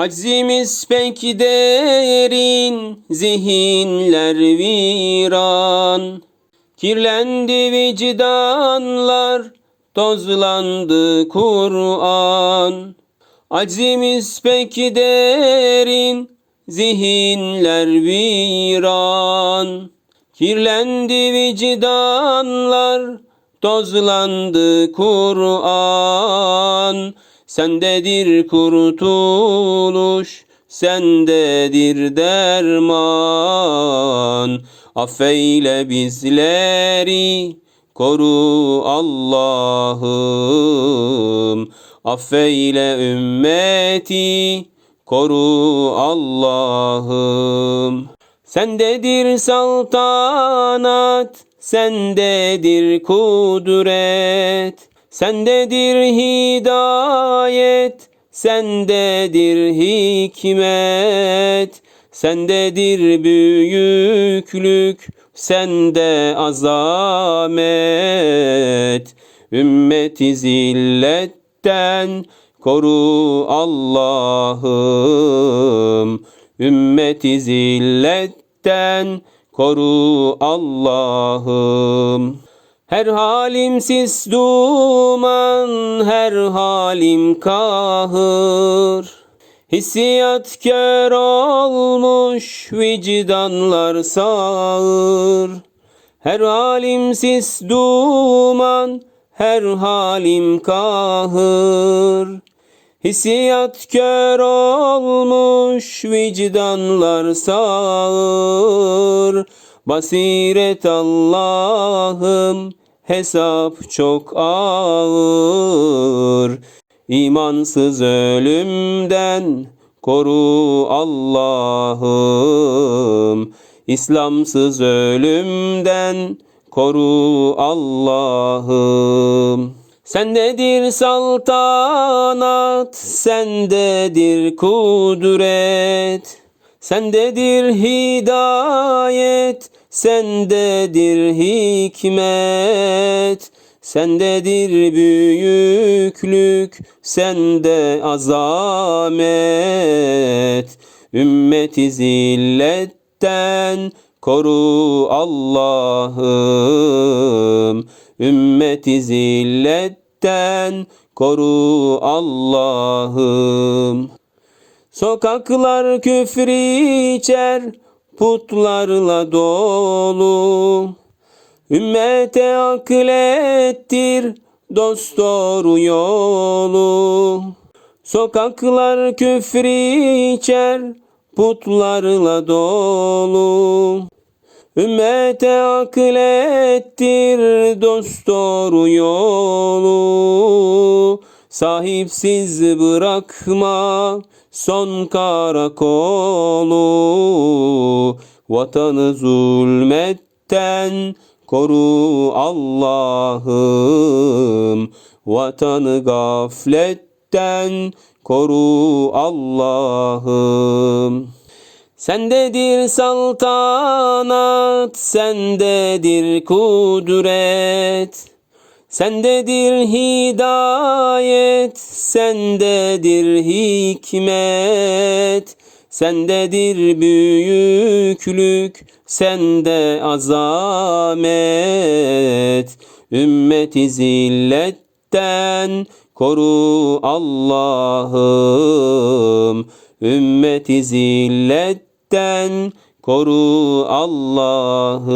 Aczimiz pek derin, zihinler viran. Kirlendi vicdanlar, tozlandı Kur'an. Aczimiz pek derin, zihinler viran. Kirlendi vicdanlar, tozlandı Kur'an. Sendedir kurtuluş, sendedir derman. Affeyle bizleri, koru Allah'ım. Affeyle ümmeti, koru Allah'ım. Sendedir saltanat, sendedir kudret. Sendedir hidayet, sendedir hikmet. Sendedir büyüklük, sende azamet. Ümmeti zilletten koru Allah'ım. Ümmeti zilletten koru Allah'ım. Her halimsiz duman, her halim kahır. Hissiyat kör olmuş, vicdanlar sağır. Her halimsiz duman, her halim kahır. Hissiyat kör olmuş, vicdanlar sağır. Basiret Allah'ım, hesap çok ağır. İmansız ölümden koru Allah'ım. İslamsız ölümden koru Allah'ım. Sendedir saltanat, sendedir kudret. Sendedir hidayet, sendedir hikmet. Sendedir büyüklük, sende azamet. Ümmeti zilletten koru Allah'ım. Ümmeti zilletten koru Allah'ım. Sokaklar küfür içer, putlarla dolu. Ümmete aklettir, dost doğru yolu. Sokaklar küfür içer, putlarla dolu. Ümmete aklettir, dost doğru yolu. Sahipsiz bırakma son karakolu. Vatanı zulmetten koru Allah'ım. Vatanı gafletten koru Allah'ım. Sendedir saltanat, sendedir kudret. Sendedir hidayet, sendedir hikmet. Sendedir büyüklük, sende azamet. Ümmeti zilletten koru Allah'ım. Ümmeti zilletten koru Allah'ım.